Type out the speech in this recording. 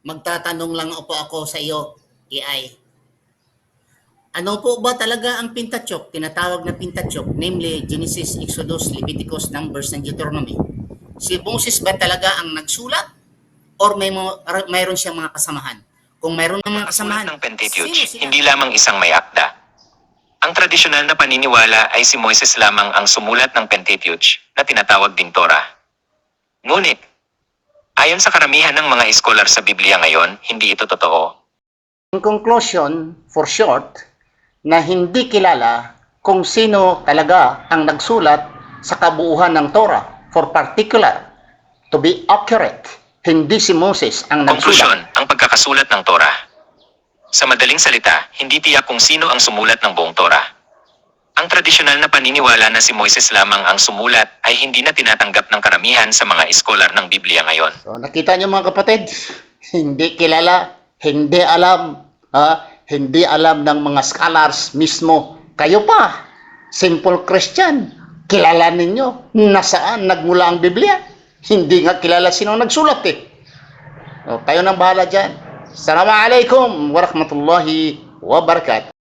Magtatanong lang po ako sa iyo, AI. Ano po ba talaga ang Pentateuch, tinatawag na Pentateuch, namely Genesis, Exodus, Leviticus, Numbers, and Deuteronomy? Si Moses ba talaga ang nagsulat? Or may mayroon siyang mga kasamahan? Kung mayroon ng mga kasamahan, ng Pentateuch, hindi lamang isang may akda. Ang tradisyonal na paniniwala ay si Moises lamang ang sumulat ng Pentateuch na tinatawag ding Torah. Ngunit, ayon sa karamihan ng mga eskolar sa Biblia ngayon, hindi ito totoo. In conclusion, for short, na hindi kilala kung sino talaga ang nagsulat sa kabuuhan ng Torah. For particular, to be accurate, hindi si Moses ang nagsulat. ang pagkakasulat ng Torah. Sa madaling salita, hindi tiyak kung sino ang sumulat ng buong Torah. Ang tradisyonal na paniniwala na si Moises lamang ang sumulat ay hindi na tinatanggap ng karamihan sa mga eskolar ng Biblia ngayon. So, nakita niyo mga kapatid, hindi kilala, hindi alam, ha? hindi alam ng mga scholars mismo. Kayo pa, simple Christian, kilala ninyo nasaan nagmula ang Biblia. Hindi nga kilala sino nagsulat eh. O, kayo nang bahala dyan. Assalamualaikum warahmatullahi wabarakatuh.